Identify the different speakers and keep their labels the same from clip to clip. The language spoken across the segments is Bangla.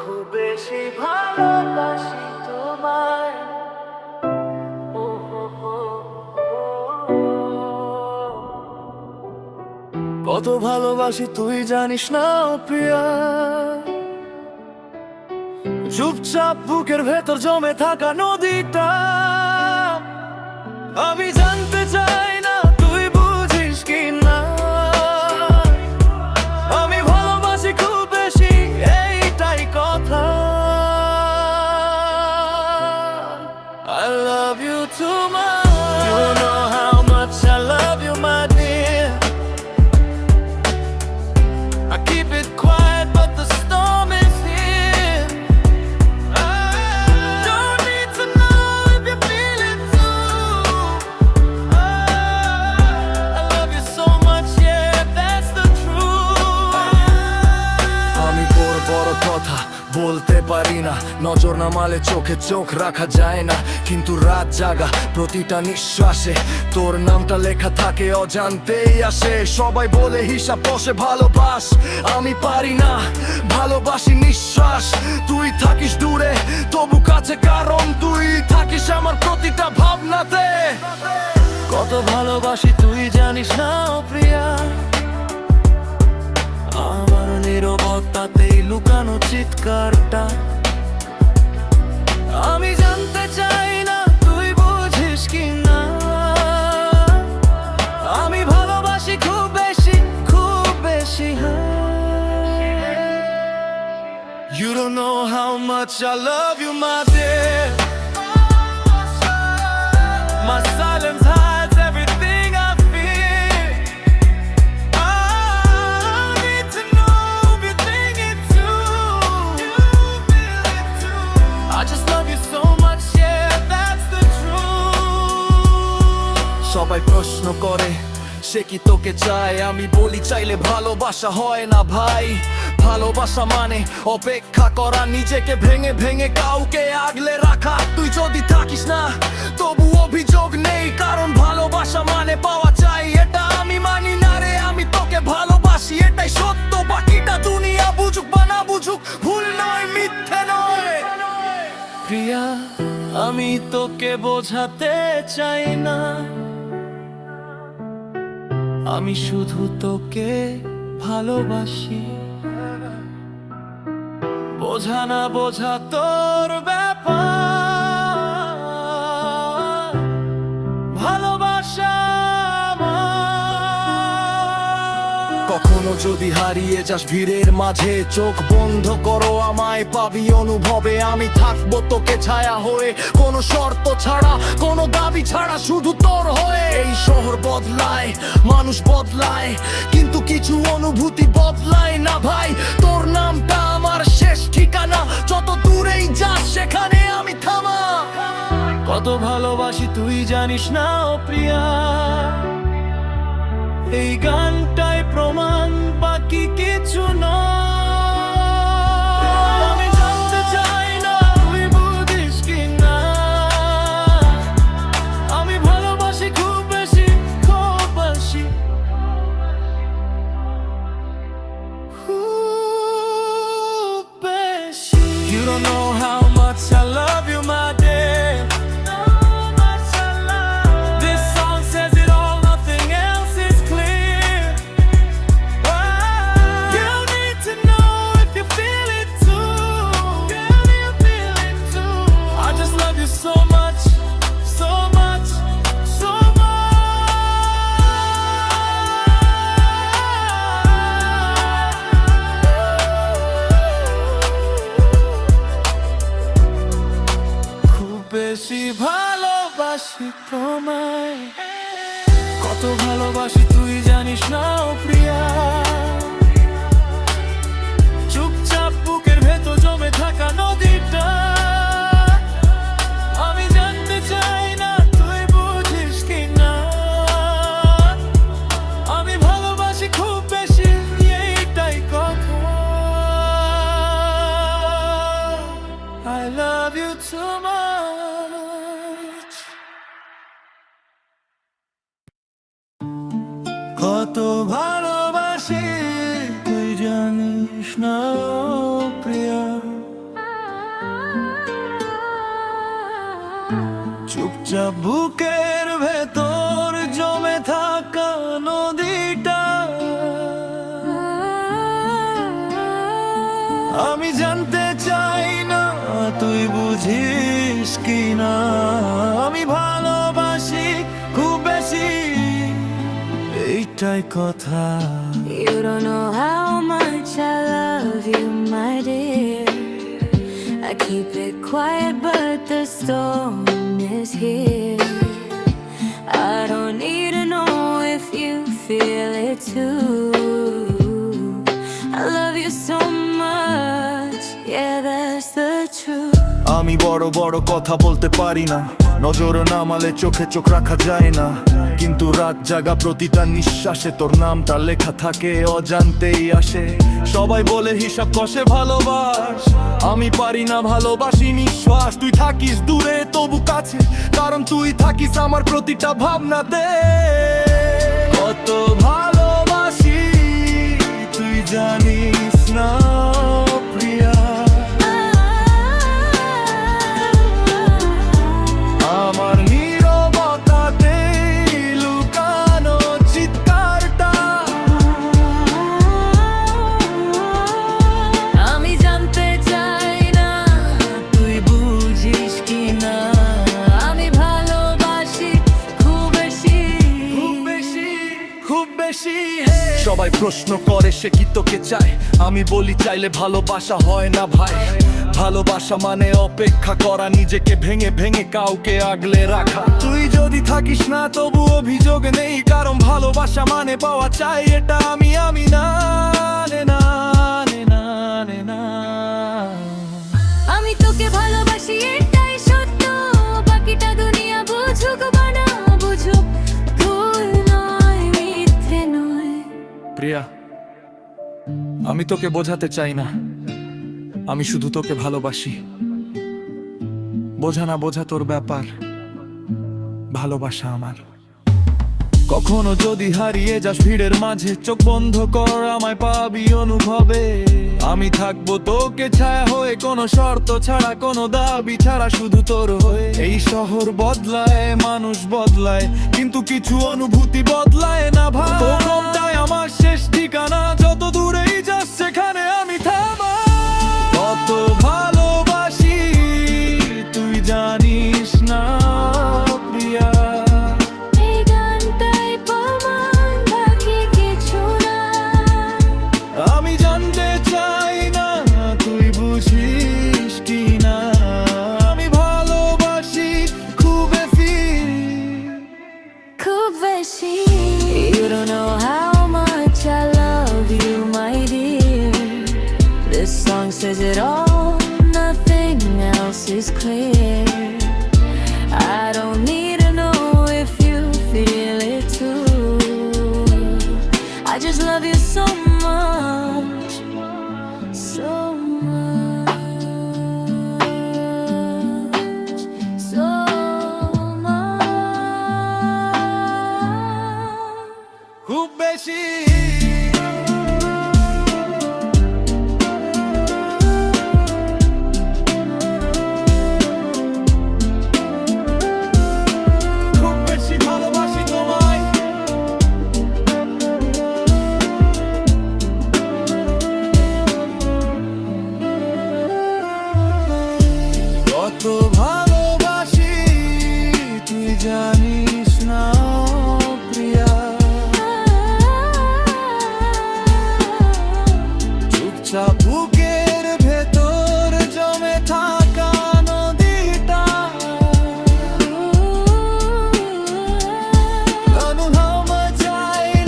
Speaker 1: খুব বেশি ভালোবাসি তোমায়। কত ভালোবাসি তুই জানিস না প্রিয়া। চুপচাপ বুকের ভেতর জমে থাকা নদীটা। আমি জানতে চাই too much. নজর নামালে চোখে চোখ রাখা যায় না। কিন্তু রাত জাগা প্রতিটা নিঃশ্বাসে। তোর নামটা লেখা থাকে, অজান্তেই আসে। সবাই বলে হিসাব বসে, ভালোবাস আমি পারি না। ভালোবাসি নিঃশ্বাস, তুই থাকিস দূরে। তবু কাছে কারণ, তুই থাকিস আমার প্রতিটা ভাবনাতে। কত ভালোবাসি, তুই জানিস না প্রিয়া। আমার নিরবতাতেই লুকানো চিৎকারটা। You don't know how much I love you, my dear. সবাই প্রশ্ন করে, সে কি তোকে চায়? আমি বলি চাইলে ভালোবাসা হয় না ভাই। ভালোবাসা মানে অপেক্ষা করা, নিজেকে ভেঙে ভেঙে কাউকে আগলে রাখা। তুই যদি থাকিস না, তবু অভিযোগ নেই, কারণ ভালোবাসা মানে পাওয়া চাই। এটা আমি মানি না রে, আমি তোকে ভালোবাসি, এটাই সত্য। বাকিটা দুনিয়া বুঝুক বা না বুঝুক, ভুল নয়, মিথ্যে নয়। প্রিয়া, আমি তোকে বোঝাতে চাই না। আমি শুধু তোকে ভালোবাসি। বোঝা না বোঝা তোর ব্যাপার যদি হারিয়ে যাস ভিড়ের মাঝে, চোখ বন্ধ করো আমায় পাবি অনুভবে। আমি থাকব তোকে ছায়া হয়ে। কোনো শর্ত ছাড়া, কোনো দাবি ছাড়া শুধু তোর হয়ে। এই শহর বদলায়, মানুষ বদলায়, কিন্তু কিছু অনুভূতি বদলায় না ভাই। তোর নামটা আমার শেষ ঠিকানা। যত দূরেই যাস, সেখানে আমি থামা। কত ভালোবাসি তুই জানিস না প্রিয়া। এই গানটাই প্রমাণ বাকি কিছু নয়। বেশি ভালোবাসি তোমায়। কত ভালোবাসি তুই জানিস না প্রিয়া। কত ভালোবাসি, তুই জানিস না, প্রিয়া।
Speaker 2: চুপচাপ বুকের ভেতর জমে থাকা নদীটা। আমি জানতে চাই না, তুই বুঝিস কিনা। এইটাই কথা
Speaker 3: You don't know how much I love you, my dear. I keep it quiet, but the storm is here. I don't need to know if you feel it too. I love you so much, yeah, that's the truth.
Speaker 2: আমি বড় বড় কথা বলতে পারি না নজর নামালে চোখে চোখ রাখা যায় না। কিন্তু রাত জাগা প্রতিটা নিঃশ্বাসে তোর নামটা লেখা থাকে, অজান্তেই আসে। সবাই বলে, হিসাব কষে ভালোবাস। আমি পারি না ভালোবাসি নিঃশ্বাস। তুই থাকিস দূরে, তবু কাছে। কারণ তুই থাকিস আমার প্রতিটা ভাবনাতে। সবাই প্রশ্ন করে, সে কি তোকে চায়? আমি বলি, চাইলে ভালোবাসা হয় না ভাই। ভালোবাসা মানে অপেক্ষা করা, নিজেকে ভেঙে ভেঙে কাউকে আগলে রাখা। তুই যদি থাকিস না, তবু অভিযোগ নেই, কারণ ভালোবাসা মানে পাওয়া চাই, এটা আমি আমি নে।
Speaker 3: আমি তোকে
Speaker 2: বোঝাতে চাই না। আমি শুধু তোকে ভালোবাসি। বোঝা না বোঝা তোর ব্যাপার। ভালোবাসা আমার। কখনো যদি হারিয়ে যাস ভিড়ের মাঝে, চোখ বন্ধ কর, আমায় পাবি অনুভবে। আমি থাকব তোকে ছায়া হয়ে, কোনো শর্ত ছাড়া, কোনো দাবি ছাড়া, শুধু তোর হয়ে। এই শহর বদলায়, মানুষ বদলায়, কিন্তু কিছু অনুভূতি বদলায় না ভাই। আমার শেষ ঠিকানা, যত দূরেই যাস সেখানে আমি থামা। কত জানিস না প্রিয়া। চুপচাপ বুকের ভেতর জমে থাকা নদীটা।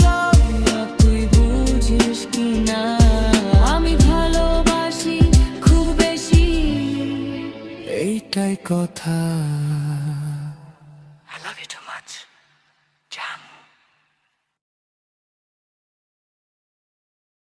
Speaker 2: love you,
Speaker 3: তুই বুঝিস কি না আমি ভালোবাসি খুব বেশি।
Speaker 2: এইটাই কথা।